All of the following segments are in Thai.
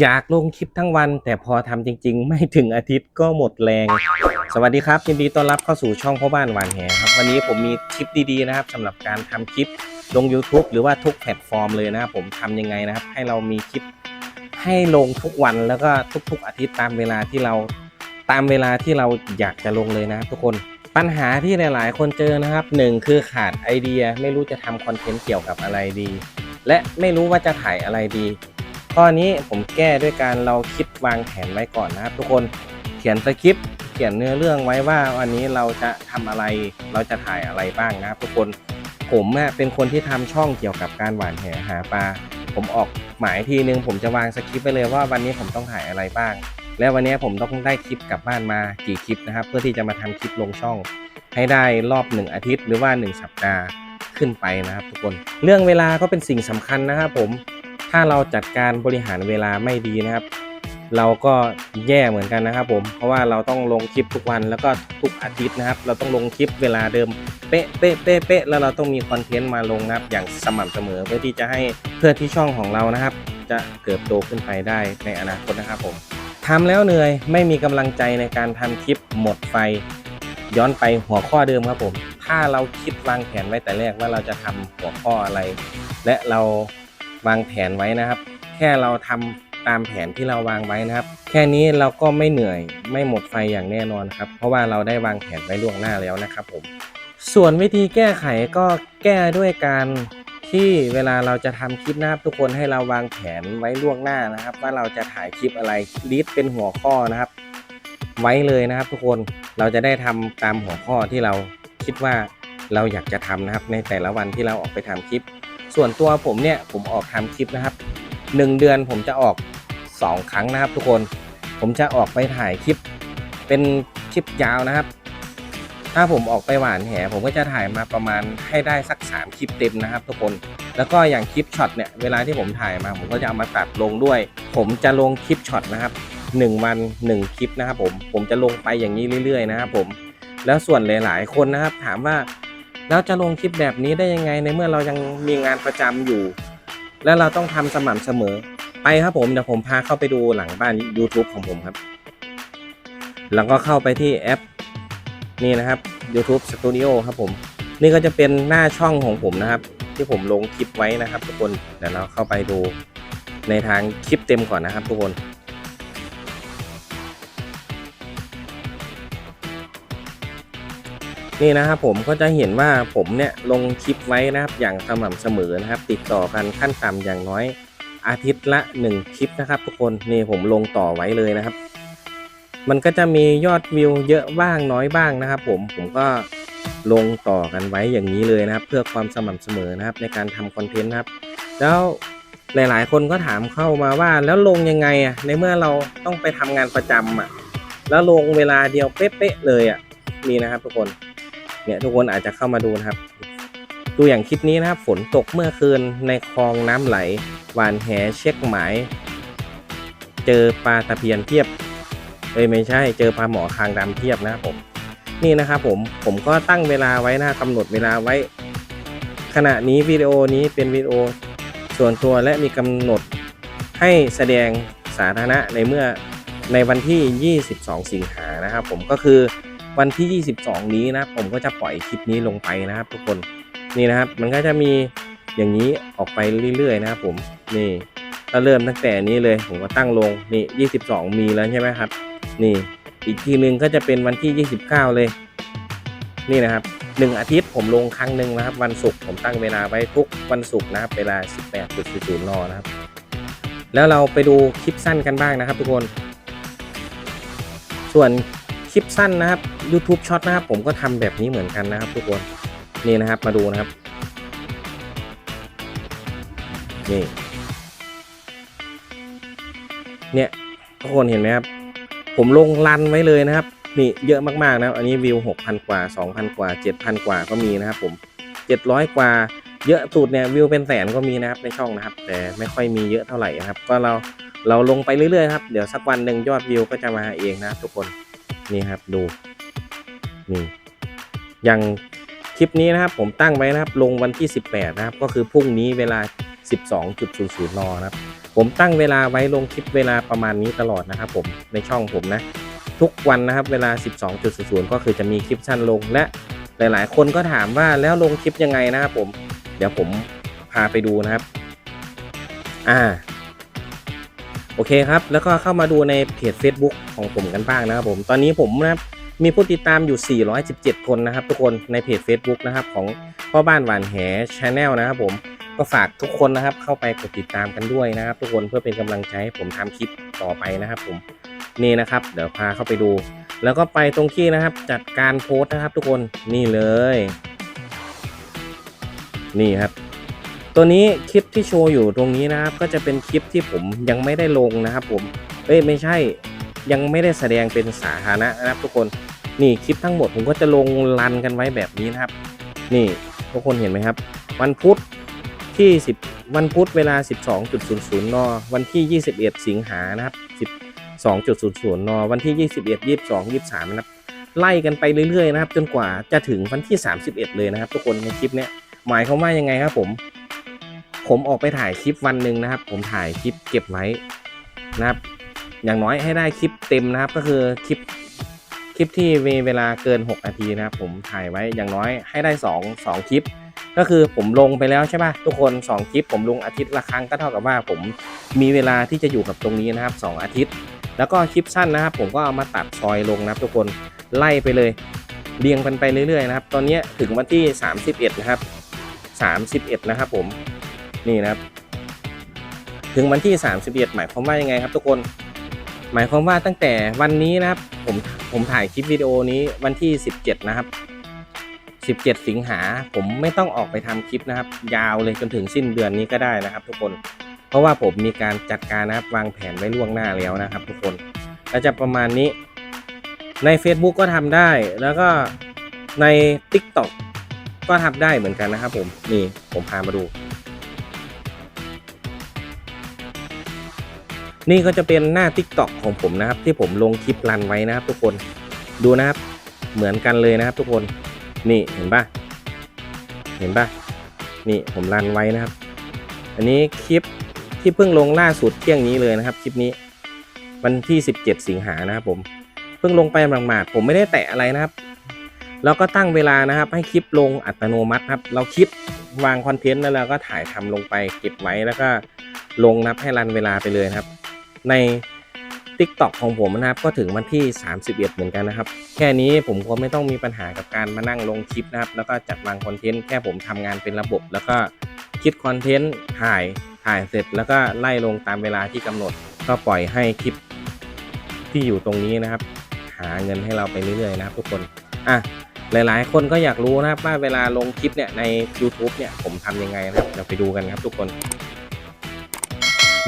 อยากลงคลิปทั้งวัน แต่พอทำจริง ๆ ไม่ถึงอาทิตย์ก็หมดแรง สวัสดีครับยินดีต้อนรับเข้าสู่ช่องพ่อบ้านหวานแหครับ วันนี้ผมมีคลิปดีๆนะครับสำหรับการทำคลิปลง YouTube หรือว่าทุกแพลตฟอร์มเลยนะครับผมทำยังไงนะครับ ให้เรามีคลิปให้ลงทุกวันแล้วก็ทุกๆอาทิตย์ตามเวลาที่เราตามเวลาที่เราอยากจะลงเลยนะครับทุกคนปัญหาที่หลาย ๆ คนเจอนะครับหนึ่งคือขาดไอเดีย ไม่รู้จะทำคอนเทนต์เกี่ยวกับอะไรดี และไม่รู้ว่าจะถ่ายอะไรดี ข้อนี้ผมแก้ด้วยการเราคิดวางแผนไว้ก่อนนะครับ ทุกคนเขียนสคริปต์เขียนเนื้อเรื่องไว้ว่าวันนี้เราจะทำอะไรเราจะถ่ายอะไรบ้างนะครับ ทุกคนผมเป็นคนที่ทำช่องเกี่ยวกับการหวานแหหาปลาผมออกหมายทีนึงผมจะวางสคริปต์ไปเลยว่าวันนี้ผมต้องถ่ายอะไรบ้าง และวันนี้ผมต้องได้คลิปกลับบ้านมากี่คลิปนะครับ เพื่อที่จะมาทำคลิปลงช่อง ให้ได้รอบหนึ่งอาทิตย์หรือว่าหนึ่งสัปดาห์ขึ้นไปนะครับ ทุกคน เรื่องเวลาก็เป็นสิ่งสำคัญนะครับผม ถ้าเราจัดการบริหารเวลาไม่ดีนะครับ เราก็แย่เหมือนกันนะครับผมเพราะว่าเราต้องลงคลิปทุกวันแล้วก็ทุกอาทิตย์นะครับ เราต้องลงคลิปเวลาเดิมเป๊ะเป๊ะเป๊ะเป๊ะแล้วเราต้องมีคอนเทนต์มาลงนะครับ อย่างสม่ำเสมอเพื่อที่จะให้เพื่อที่ช่องของเรานะครับ จะเติบโตขึ้นไปได้ในอนาคตนะครับผมทำแล้วเหนื่อยไม่มีกำลังใจในการทำคลิปหมดไฟ ย้อนไปหัวข้อเดิมครับผม ถ้าเราคิดวางแผนไว้แต่แรกว่าเราจะทำหัวข้ออะไร และเรา วางแผนไว้นะครับ แค่เราทำตามแผนที่เราวางไว้นะครับ แค่นี้เราก็ไม่เหนื่อยไม่หมดไฟอย่างแน่นอนครับ เพราะว่าเราได้วางแผนไว้ล่วงหน้าแล้วนะครับผมส่วนวิธีแก้ไขก็แก้ด้วยการที่เวลาเราจะทำคลิปนะครับทุกคนให้เราวางแผนไว้ล่วงหน้านะครับ ว่าเราจะถ่ายคลิปอะไรลิสต์เป็นหัวข้อนะครับ ไว้เลยนะครับ ทุกคนเราจะได้ทำตามหัวข้อที่เราคิดว่าเราอยากจะทำนะครับ ในแต่ละวันที่เราออกไปทำคลิป ส่วนตัวผมเนี่ยผมออกทำคลิปนะครับหนึ่งเดือนผมจะออกสองครั้งนะครับ ทุกคนผมจะออกไปถ่ายคลิปเป็นคลิปยาวนะครับ ถ้าผมออกไปหวานแหผมก็จะถ่ายมาประมาณให้ได้สัก 3 คลิปเต็มนะครับ ทุกคนแล้วก็อย่างคลิปช็อตเนี่ยเวลาที่ผมถ่ายมาผมก็จะเอามาตัดลงด้วย ผมจะลงคลิปช็อตนะครับ1วัน1คลิปนะครับผมผมจะลงไปอย่างนี้เรื่อย ๆ นะครับผมแล้วส่วนหลาย ๆ คนนะครับ ถามว่า แล้วจะลงคลิปแบบนี้ได้ยังไงในเมื่อเรายังมีงานประจำอยู่ แล้วเราต้องทำสม่ำเสมอ ไปครับผมเดี๋ยวผมพาเข้าไปดูหลังบ้าน YouTube ของผมครับ แล้วก็เข้าไปที่แอปนี่นะครับ YouTube Studio ครับผมนี่ก็จะเป็นหน้าช่องของผมนะครับ ที่ผมลงคลิปไว้นะครับ ทุกคนเดี๋ยวเราเข้าไปดูในทางคลิปเต็มก่อนนะครับ ทุกคน นี่นะครับผมก็จะเห็นว่าผมเนี่ยลงคลิปไว้นะครับอย่างสม่ำเสมอนะครับ ติดต่อกันขั้นต่ำอย่างน้อยอาทิตย์ละ 1 คลิปนะครับ ทุกคนนี่ผมลงต่อไว้เลยนะครับ มันก็จะมียอดวิวเยอะบ้างน้อยบ้างนะครับ ผมผมก็ลงต่อกันไว้อย่างนี้เลยนะครับ เพื่อความสม่ำเสมอนะครับ ในการทำคอนเทนต์นะครับ แล้วหลาย ๆ คนก็ถามเข้ามาว่าแล้วลงยังไงอะในเมื่อเราต้องไปทำงานประจำอะแล้วลงเวลาเดียวเป๊ะๆเลยอะนี่นะครับทุกคน เนี่ยทุกคนอาจจะเข้ามาดูนะครับ ดูอย่างคลิปนี้นะครับ ฝนตกเมื่อคืนในคลองน้ำไหลหวานแหเช็คหมาย เจอปลาตะเพียนเทียบเอ้ยไม่ใช่ เจอปลาหมอคางดำเทียบนะครับผมนี่นะครับผมผมก็ตั้งเวลาไว้นะกำหนดเวลาไว้ ขณะนี้วิดีโอนี้เป็นวิดีโอส่วนตัวและมีกำหนดให้แสดงสาธารณะในเมื่อในวันที่ 22 สิงหานะครับผมก็คือ วันที่ 22 นี้นะครับผมก็จะปล่อยคลิปนี้ลงไปนะครับ ทุกคนนี่นะครับ มันก็จะมีอย่างนี้ออกไปเรื่อยๆนะครับผมนี่ก็เริ่มตั้งแต่นี้เลยผมก็ตั้งลงนี่ 22 มีแล้วใช่ไหมครับ นี่อีกทีนึงก็จะเป็นวันที่ 29 เลย นี่นะครับหนึ่งอาทิตย์ผมลงครั้งหนึ่งนะครับ วันศุกร์ผมตั้งเวลาไว้ทุกวันศุกร์นะครับเวลา 18.00นนะครับ แล้วเราไปดูคลิปสั้นกันบ้างนะครับ ทุกคน ส่วน คลิปสั้นนะครับ YouTube ช็อตนะครับผมก็ทำแบบนี้เหมือนกันนะครับ ทุกคนนี่นะครับมาดูนะครับนี่เนี่ยทุกคนเห็นไหมครับ ผมลงรันไว้เลยนะครับ นี่เยอะมากๆนะครับอันนี้วิว 6,000 กว่า 2,000 กว่า 7,000 กว่าก็มีนะครับผม 700 กว่าเยอะสุดเนี่ยวิวเป็นแสนก็มีนะครับในช่องนะครับ แต่ไม่ค่อยมีเยอะเท่าไหร่นะครับ ก็เราเราลงไปเรื่อยๆครับ เดี๋ยวสักวันหนึ่งยอดวิวก็จะมาเองนะทุกคน นี่ครับดูนี่อย่างคลิปนี้นะครับผมตั้งไว้นะครับลงวันที่ 18 นะครับ ก็คือพรุ่งนี้เวลา 12.00นนะครับ ผมตั้งเวลาไว้ลงคลิปเวลาประมาณนี้ตลอดนะครับ ผมในช่องผมนะ ทุกวันนะครับเวลา 12.00 ก็คือจะมีคลิปสั้นลงและหลายๆ คนก็ถามว่าแล้วลงคลิปยังไงนะครับผม เดี๋ยวผมพาไปดูนะครับ อ่า โอเคครับ แล้วก็เข้ามาดูในเพจ Facebook ของผมกันบ้างนะครับผมตอนนี้ผมนะครับมีผู้ติดตามอยู่ 417 คนนะครับ ทุกคนในเพจ Facebook นะครับของพ่อบ้านหวานแหชาแนลนะครับผมก็ฝากทุกคนนะครับเข้าไปกดติดตามกันด้วยนะครับ ทุกคนเพื่อเป็นกำลังใจให้ผมทำคลิปต่อไปนะครับ ผมนี่นะครับ เดี๋ยวพาเข้าไปดู แล้วก็ไปตรงที่นะครับ จัดการโพสต์นะครับ ทุกคนนี่เลย นี่ครับ ตัวนี้คลิปที่โชว์อยู่ตรงนี้นะครับ ก็จะเป็นคลิปที่ผมยังไม่ได้ลงนะครับผมเอ้ยไม่ใช่ยังไม่ได้แสดงเป็นสาธารณะนะครับ ทุกคนนี่คลิปทั้งหมดผมก็จะลงรันกันไว้แบบนี้นะครับ นี่ทุกคนเห็นไหมครับ วันพุธที่ 10 วันพุธเวลา 12.00นวันที่ 21 สิงหานะครับ12.00นวันที่ 21 22 23นะครับไล่กันไปเรื่อยๆนะครับ จนกว่าจะถึงวันที่ 31 เลยนะครับ ทุกคนในคลิปเนี้ยหมายความว่ายังไงครับผม ผมออกไปถ่ายคลิปวันหนึ่งนะครับ ผมถ่ายคลิปเก็บไว้นะครับ อย่างน้อยให้ได้คลิปเต็มนะครับ ก็คือคลิปคลิปที่มีเวลาเกิน 6 นาทีนะครับ ผมถ่ายไว้อย่างน้อยให้ได้ 2 2 คลิป ก็คือผมลงไปแล้วใช่ป่ะทุกคน 2 คลิป ผมลงอาทิตย์ละครั้งก็เท่ากับว่าผมมีเวลาที่จะอยู่กับตรงนี้นะครับ 2 อาทิตย์ แล้วก็คลิปสั้นนะครับ ผมก็เอามาตัดซอยลงนะครับ ทุกคนไล่ไปเลยเรียงกันไปเรื่อยๆนะครับ ตอนนี้ถึงวันที่ 31 นะครับ 31 นะครับผม นี่นะครับ ถึงวันที่ 31 หมายความว่ายังไงครับ ทุกคน หมายความว่าตั้งแต่วันนี้นะครับ ผมผมถ่ายคลิปวิดีโอนี้วันที่ 17 นะครับ 17 สิงหาผมไม่ต้องออกไปทำคลิปนะครับ ยาวเลยจนถึงสิ้นเดือนนี้ก็ได้นะครับ ทุกคน เพราะว่าผมมีการจัดการนะครับวางแผนไว้ล่วงหน้าแล้วนะครับ ทุกคนก็จะประมาณนี้ ใน Facebook ก็ทำได้ แล้วก็ใน TikTok ก็ทำได้เหมือนกันนะครับผม นี่ผมพามาดู นี่ก็จะเป็นหน้า TikTok ของผมนะครับ ที่ผมลงคลิปรันไว้นะครับทุกคนดูนะครับ เหมือนกันเลยนะครับทุกคนนี่เห็นปะเห็นปะนี่ผมรันไว้นะครับ อันนี้คลิปที่เพิ่งลงล่าสุดเที่ยงนี้เลยนะครับคลิปนี้ วันที่ 17 สิงหานะครับผมเพิ่งลงไปหมาดๆผมไม่ได้แตะอะไรนะครับแล้วก็ตั้งเวลานะครับ ให้คลิปลงอัตโนมัติครับ เราคลิปวางคอนเทนต์แล้วเราก็ถ่ายทำลงไปเก็บไว้แล้วก็ลงนับให้รันเวลาไปเลยครับ ใน TikTok ของผมนะครับก็ถึงวันที่ 31 เหมือนกันนะครับ แค่นี้ผมก็ไม่ต้องมีปัญหากับการมานั่งลงคลิปนะครับ แล้วก็จัดวางคอนเทนต์แค่ผมทำงานเป็นระบบ แล้วก็คิดคอนเทนต์ถ่ายถ่ายเสร็จ แล้วก็ไล่ลงตามเวลาที่กำหนด ก็ปล่อยให้คลิปที่อยู่ตรงนี้นะครับ หาเงินให้เราไปเรื่อยๆนะครับ ทุกคนอะหลายๆ คนก็อยากรู้นะครับว่าเวลาลงคลิปเนี่ยใน YouTube เนี่ยผมทำยังไงนะครับเดี๋ยวไปดูกันครับทุกคน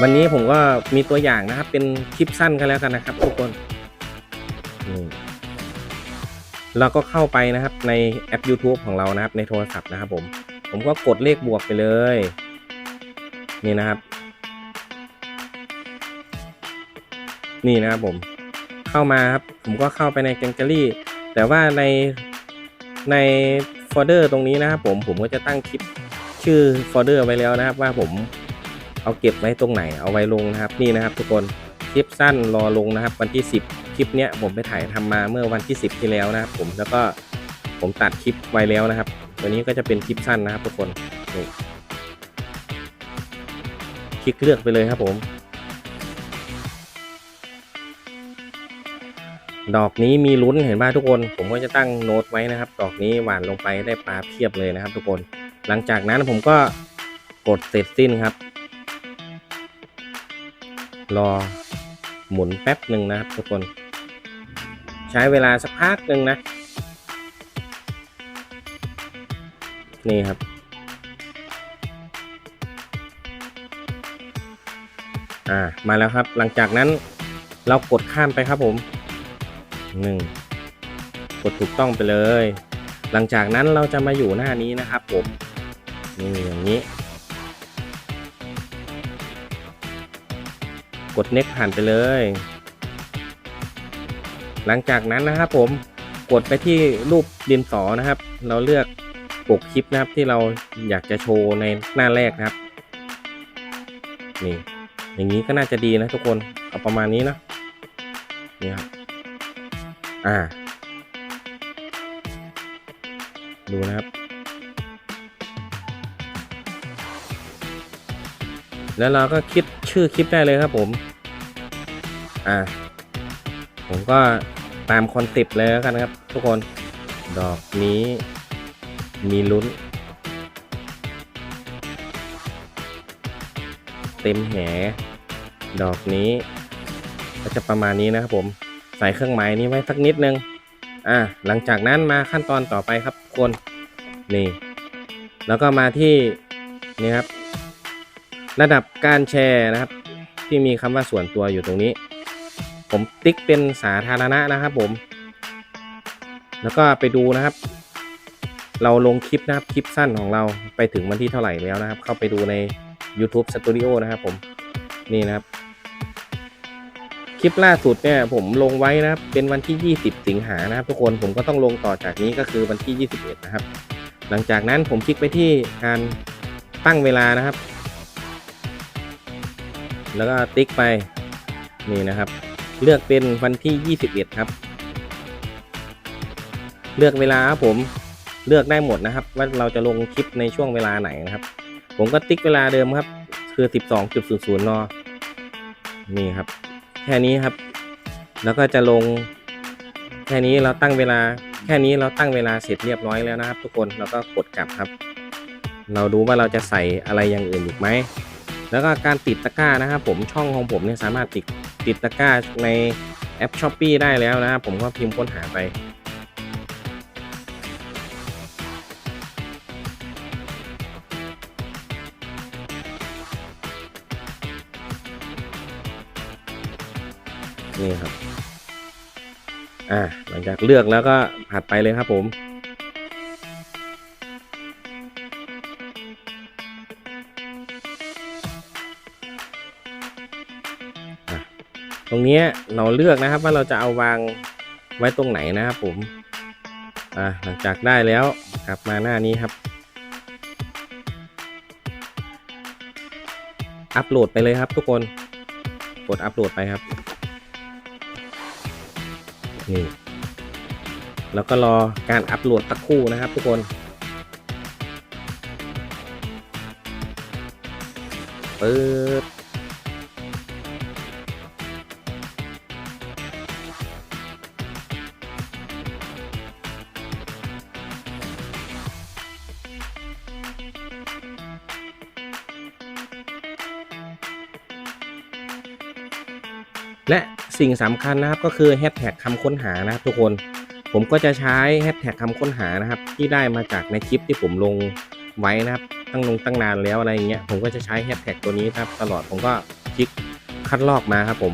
วันนี้ผมก็มีตัวอย่างนะครับ เป็นคลิปสั้นกันแล้วกันนะครับ ทุกคนนี่เราก็เข้าไปนะครับในแอป YouTube ของเรานะครับ ในโทรศัพท์นะครับผม ผมก็กดเลขบวกไปเลย นี่นะครับ นี่นะครับผม เข้ามาครับ ผมก็เข้าไปในแกงเกอรี่ แต่ว่าในในโฟลเดอร์ตรงนี้นะครับผมผมก็จะตั้งคลิปชื่อโฟลเดอร์ไว้แล้วนะครับ ว่าผม เอาเก็บไว้ตรงไหนเอาไว้ลงนะครับนี่นะครับ ทุกคนคลิปสั้นรอลงนะครับ วันที่ 10คลิปเนี้ยผมไปถ่ายทำมาเมื่อวันที่ 10 ที่แล้วนะครับ ผมแล้วก็ผมตัดคลิปไว้แล้วนะครับ ตัวนี้ก็จะเป็นคลิปสั้นนะครับ ทุกคนนี่คลิกเลือกไปเลยครับผม ดอกนี้มีลุ้นเห็นป่ะทุกคน ผมก็จะตั้งโน้ตไว้นะครับ ดอกนี้หวานลงไปได้ปลาเพียบเลยนะครับ ทุกคน หลังจากนั้นผมก็กดเสร็จสิ้นครับ รอหมุนแป๊บหนึ่งนะครับทุกคน ใช้เวลาสักพักหนึ่งนะ นี่ครับ อ่า มาแล้วครับ หลังจากนั้นเรากดข้ามไปครับผมหนึ่งกดถูกต้องไปเลย หลังจากนั้นเราจะมาอยู่หน้านี้นะครับผม นี่อย่างนี้ กด next ผ่านไปเลย หลังจากนั้นนะครับผมกดไปที่รูปดินสอนะครับ เราเลือกปกคลิปนะครับที่เราอยากจะโชว์ในหน้าแรกนะครับนี่อย่างนี้ก็น่าจะดีนะทุกคนเอาประมาณนี้นะนี่ครับอ่า ดูนะครับ แล้วเราก็คิดชื่อคลิปได้เลยครับผม อ่า ผมก็ตามคอนเซปต์เลยแล้วกันนะครับ ทุกคน ดอกนี้มีลุ้น เต็มแห ดอกนี้ ก็จะประมาณนี้นะครับผม ใส่เครื่องหมายนี้ไว้สักนิดนึง อ่า หลังจากนั้นมาขั้นตอนต่อไปครับทุกคน นี่ แล้วก็มาที่ นี่ครับ ระดับการแชร์นะครับ ที่มีคำว่าส่วนตัวอยู่ตรงนี้ ผมติ๊กเป็นสาธารณะนะครับผม แล้วก็ไปดูนะครับ เราลงคลิปนะครับคลิปสั้นของเราไปถึงวันที่เท่าไหร่แล้วนะครับ เข้าไปดูใน YouTube Studio นะครับผมนี่นะครับ คลิปล่าสุดเนี่ยผมลงไว้นะครับ เป็นวันที่ 20 สิงหานะครับ ทุกคนผมก็ต้องลงต่อจากนี้ก็คือวันที่ 21 นะครับ หลังจากนั้นผมคลิกไปที่การตั้งเวลานะครับ แล้วก็ติ๊กไปนี่นะครับ เลือกเป็นวันที่ 21 ครับ เลือกเวลาครับผมเลือกได้หมดนะครับ ว่าเราจะลงคลิปในช่วงเวลาไหนนะครับ ผมก็ติ๊กเวลาเดิมครับ คือ 12.00นนี่ครับ แค่นี้ครับ แล้วก็จะลง แค่นี้เราตั้งเวลา แค่นี้เราตั้งเวลาเสร็จเรียบร้อยแล้วนะครับ ทุกคนแล้วก็กดกลับครับ เราดูว่าเราจะใส่อะไรอย่างอื่นอีกไหม แล้วก็การติดตะกร้านะครับผมช่องของผมเนี่ยสามารถติดติดตะกร้าในแอป s h อ p e e ได้แล้วนะครับผมก็พิมพ์ค้นหาไป นี่ครับ อ่าหลังจากเลือกแล้วก็ผัดไปเลยครับผม รงนี้เราเลือกนะครับว่าเราจะเอาวางไว้ตรงไหนนะครับผมอ่าหลังจากได้แล้วกลับมาหน้านี้ครับ อัปโหลดไปเลยครับทุกคนกดอัปโหลดไปครับนี่แล้วก็รอการอัปโหลดสักครู่นะครับ ทุกคนเปิด และสิ่งสำคัญนะครับก็คือแฮชแท็กคำค้นหานะครับทุกคนผมก็จะใช้แฮชแท็กคำค้นหานะครับ ที่ได้มาจากในคลิปที่ผมลงไว้นะครับ ตั้งลงตั้งนานแล้วอะไรอย่างเงี้ยผมก็จะใช้แฮชแท็กตัวนี้ครับตลอดผมก็คลิกคัดลอกมาครับผม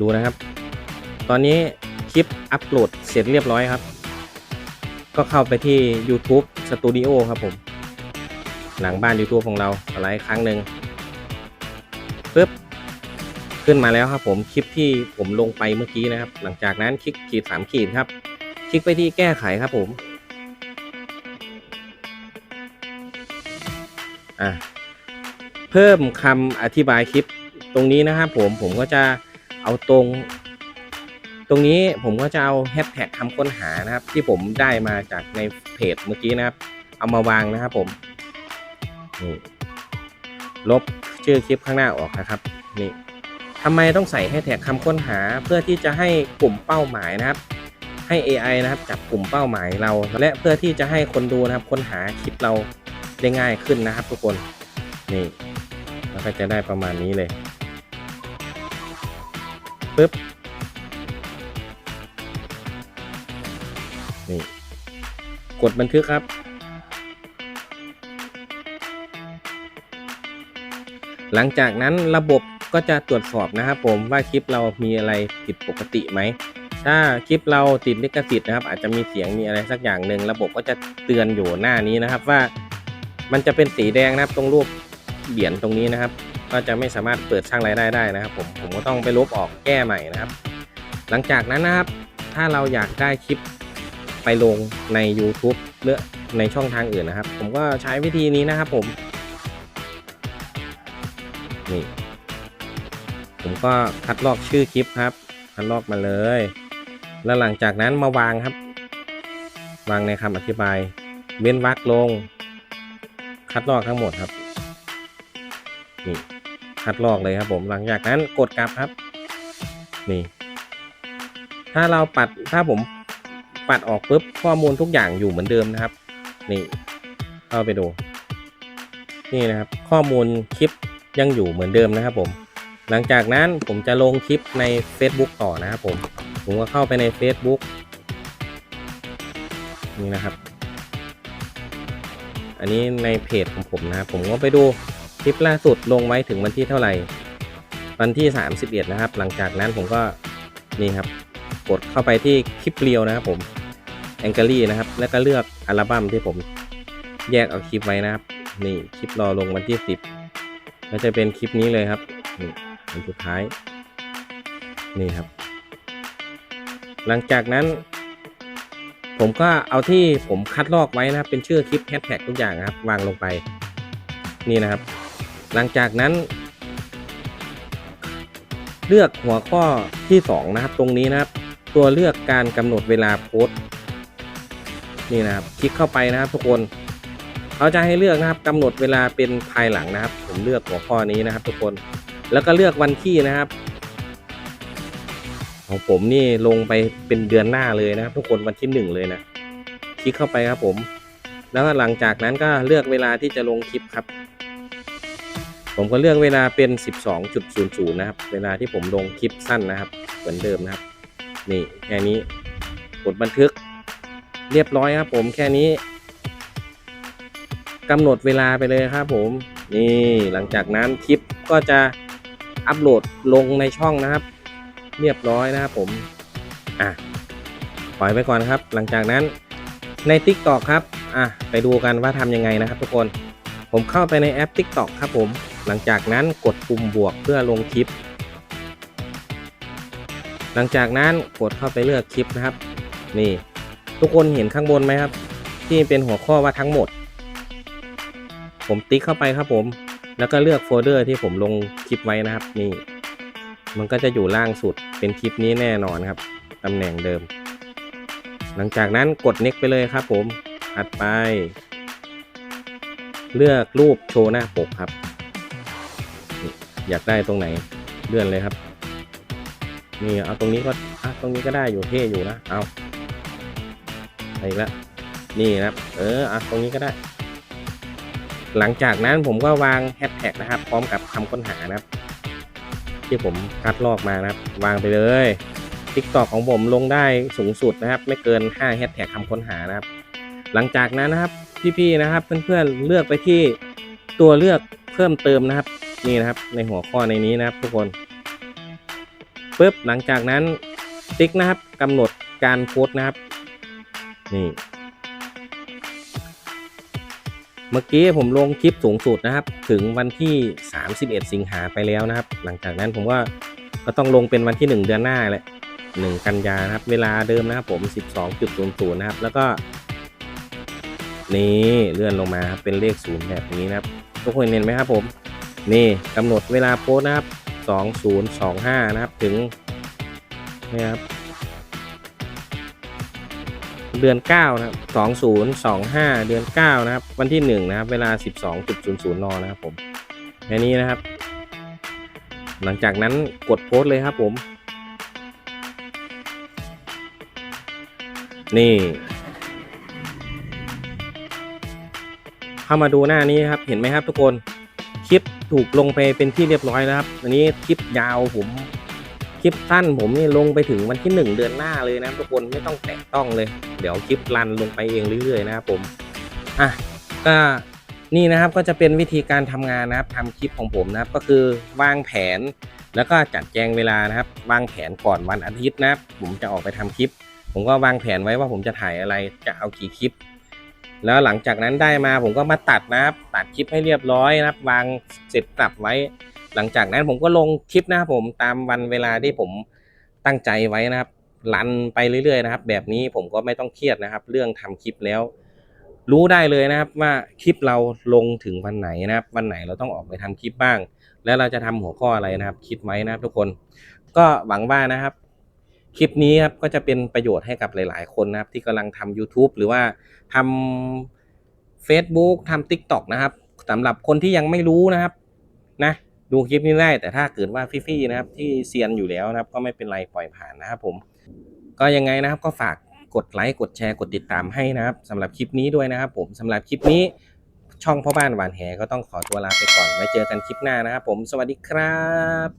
ดูนะครับ ตอนนี้คลิปอัปโหลดเสร็จเรียบร้อยครับ ก็เข้าไปที่ YouTube Studio ครับผม หลังบ้าน YouTube ของเราสไลด์ครั้งหนึ่ง ขึ้นมาแล้วครับผมคลิปที่ผมลงไปเมื่อกี้นะครับ หลังจากนั้นคลิกขีดสามขีดครับ คลิกไปที่แก้ไขครับผมอะเพิ่มคำอธิบายคลิปตรงนี้นะครับผมผมก็จะเอาตรง ตรงนี้ผมก็จะเอาแฮชแท็กคำค้นหานะครับ ที่ผมได้มาจากในเพจเมื่อกี้นะครับ เอามาวางนะครับผมลบชื่อคลิปข้างหน้าออกนะครับนี่ ทำไมต้องใส่แฮชแท็กคำค้นหาเพื่อที่จะให้กลุ่มเป้าหมายนะครับ ให้ AI นะครับจับกลุ่มเป้าหมายเรา และเพื่อที่จะให้คนดูนะครับค้นหาคลิปเราได้ง่ายขึ้นนะครับ ทุกคนนี่แล้วก็จะได้ประมาณนี้เลยปึ๊บนี่กดบันทึกครับ หลังจากนั้นระบบ ก็จะตรวจสอบนะครับผมว่าคลิปเรามีอะไรผิดปกติไหม ถ้าคลิปเราติดลิขสิทธิ์นะครับ อาจจะมีเสียงมีอะไรสักอย่างหนึ่งระบบก็จะเตือนอยู่หน้านี้นะครับว่า มันจะเป็นสีแดงนะครับตรงรูปเหรียญตรงนี้นะครับ ก็จะไม่สามารถเปิดสร้างรายได้ได้นะครับ ผมผมก็ต้องไปลบออกแก้ใหม่นะครับ หลังจากนั้นนะครับ ถ้าเราอยากได้คลิปไปลงใน YouTube หรือในช่องทางอื่นนะครับ ผมก็ใช้วิธีนี้นะครับผมนี่ ผมก็คัดลอกชื่อคลิปครับ คัดลอกมาเลย แล้วหลังจากนั้นมาวางครับ วางในคำอธิบาย เว้นวรรคลง คัดลอกทั้งหมดครับนี่คัดลอกเลยครับ ผมหลังจากนั้นกดกลับครับ นี่ ถ้าเราปัดถ้าผมปัดออกปุ๊บข้อมูลทุกอย่างอยู่เหมือนเดิมนะครับ นี่เข้าไปดู นี่นะครับ ข้อมูลคลิปยังอยู่เหมือนเดิมนะครับผม หลังจากนั้นผมจะลงคลิปใน Facebook ต่อนะครับผม ผมก็เข้าไปใน Facebook นี่นะครับ อันนี้ในเพจของผมนะครับ ผมก็ไปดูคลิปล่าสุดลงไว้ถึงวันที่เท่าไหร่ วันที่ 31 นะครับ หลังจากนั้นผมก็นี่ครับ กดเข้าไปที่คลิปเรียวนะครับผมแองเกอรี่นะครับ แล้วก็เลือกอัลบั้มที่ผมแยกเอาคลิปไว้นะครับ นี่คลิปรอลงวันที่ 10 ก็จะเป็นคลิปนี้เลยครับนี่ อันสุดท้าย นี่ครับ หลังจากนั้น ผมก็เอาที่ผมคัดลอกไว้นะครับ เป็นชื่อคลิปแฮชแท็กทุกอย่างนะครับ วางลงไป นี่นะครับ หลังจากนั้น เลือกหัวข้อที่ 2 นะครับ ตรงนี้นะครับ ตัวเลือกการกำหนดเวลาโพสต์นี่นะครับ คลิกเข้าไปนะครับทุกคนเขาจะให้เลือกนะครับกำหนดเวลาเป็นภายหลังนะครับ ผมเลือกหัวข้อนี้นะครับ ทุกคน แล้วก็เลือกวันที่นะครับ ของผมนี่ลงไปเป็นเดือนหน้าเลยนะครับ ทุกคนวันที่หนึ่งเลยนะ คลิกเข้าไปครับผม แล้วหลังจากนั้นก็เลือกเวลาที่จะลงคลิปครับ ผมก็เลือกเวลาเป็น 12.00 นะครับ เวลาที่ผมลงคลิปสั้นนะครับ เหมือนเดิมนะครับ นี่แค่นี้กดบันทึกเรียบร้อยครับผมแค่นี้กำหนดเวลาไปเลยครับผม นี่หลังจากนั้นคลิปก็จะ อัปโหลดลงในช่องนะครับ เรียบร้อยนะครับผมอะปล่อยไปก่อนครับ หลังจากนั้นใน Tik t o อกครับอะไปดูกันว่าทำยังไงนะครับ ทุกคนผมเข้าไปในแอป Tik t o อกครับผม หลังจากนั้นกดปุ่มบวกเพื่อลงคลิป หลังจากนั้นกดเข้าไปเลือกคลิปนะครับ นี่ ทุกคนเห็นข้างบนไหมครับ ที่เป็นหัวข้อว่าทั้งหมด ผมติ๊กเข้าไปครับผม แล้วก็เลือกโฟลเดอร์ที่ผมลงคลิปไว้นะครับ นี่ มันก็จะอยู่ล่างสุดเป็นคลิปนี้แน่นอนครับตำแหน่งเดิม หลังจากนั้นกด next ไปเลยครับผมถัดไป เลือกรูปโชว์หน้าปกครับ อยากได้ตรงไหนเลื่อนเลยครับ นี่เอาตรงนี้ก็อะตรงนี้ก็ได้อยู่เท่อยู่นะ เอาไปอีกแล้วนี่นะครับ เอออะตรงนี้ก็ได้ หลังจากนั้นผมก็วางแฮชแท็กนะครับ พร้อมกับคำค้นหานะครับ ที่ผมคัดลอกมานะครับ วางไปเลย Tik t o อกของผมลงได้สูงสุดนะครับ ไม่เกิน5แฮชแท็กคำค้นหานะครับ หลังจากนั้นนะครับพี่ๆนะครับ เพื่อนๆเลือกไปที่ตัวเลือกเพิ่มเติมนะครับ นี่นะครับ ในหัวข้อในนี้นะครับ ทุกคนปุ๊บหลังจากนั้นติ๊กนะครับกำหนดการโพสต์นะครับ นี่ เมื่อกี้ผมลงคลิปสูงสุดนะครับ ถึงวันที่ 31 สิงหาไปแล้วนะครับ หลังจากนั้นผมก็ก็ต้องลงเป็นวันที่ 1 เดือนหน้าแหละ1กันยานะครับ เวลาเดิมนะครับผม 12.00นะครับ แล้วก็นี่เลื่อนลงมาครับเป็นเลขศูนย์แบบนี้นะครับ ทุกคนเห็นไหมครับผม นี่กำหนดเวลาโพสนะครับ 2025 นะครับ ถึงนี่ครับ เดือน 9 นะครับ 2025 เดือน 9 นะครับ วันที่ 1 นะครับ เวลา 12.00 น นะครับผมแค่นี้นะครับ หลังจากนั้นกดโพสต์เลยครับผม นี่ เข้ามาดูหน้านี้ครับ เห็นไหมครับทุกคน คลิปถูกลงไปเป็นที่เรียบร้อยแล้วครับ อันนี้คลิปยาวผมคลิปสั้นผมนี่ลงไปถึงวันที่ 1 เดือนหน้าเลยนะครับทุกคนไม่ต้องแตะต้องเลย เดี๋ยวคลิปรันลงไปเองเรื่อยๆนะครับผมอะก็นี่นะครับก็จะเป็นวิธีการทำงานนะครับทำคลิปของผมนะครับ ก็คือวางแผน แล้วก็จัดแจงเวลานะครับ วางแผนก่อนวันอาทิตย์นะครับ ผมจะออกไปทำคลิป ผมก็วางแผนไว้ว่าผมจะถ่ายอะไรจะเอากี่คลิป แล้วหลังจากนั้นได้มาผมก็มาตัดนะครับ ตัดคลิปให้เรียบร้อยนะครับ วางเสร็จกลับไว้ หลังจากนั้นผมก็ลงคลิปนะครับผมตามวันเวลาที่ผมตั้งใจไว้นะครับ รันไปเรื่อยๆนะครับ แบบนี้ผมก็ไม่ต้องเครียดนะครับ เรื่องทำคลิปแล้ว รู้ได้เลยนะครับว่าคลิปเราลงถึงวันไหนนะครับ วันไหนเราต้องออกไปทำคลิปบ้าง แล้วเราจะทำหัวข้ออะไรนะครับ คิดไว้นะครับทุกคน ก็หวังว่านะครับคลิปนี้ครับก็จะเป็นประโยชน์ให้กับหลาย ๆ คนนะครับ ที่กำลังทำ YouTube หรือว่าทำ Facebook ทำ TikTok นะครับสำหรับคนที่ยังไม่รู้นะครับนะดูคลิปนี้ได้แต่ถ้าเกิดว่าฟี่ๆนะครับ ที่เซียนอยู่แล้วนะครับ ก็ไม่เป็นไรปล่อยผ่านนะครับผม ก็ยังไงนะครับก็ฝากกดไลค์กดแชร์กดติดตามให้นะครับสำหรับคลิปนี้ด้วยนะครับ ผมสำหรับคลิปนี้ช่องพ่อบ้านหวานแหก็ต้องขอตัวลาไปก่อนไว้เจอกันคลิปหน้านะครับผมสวัสดีครับ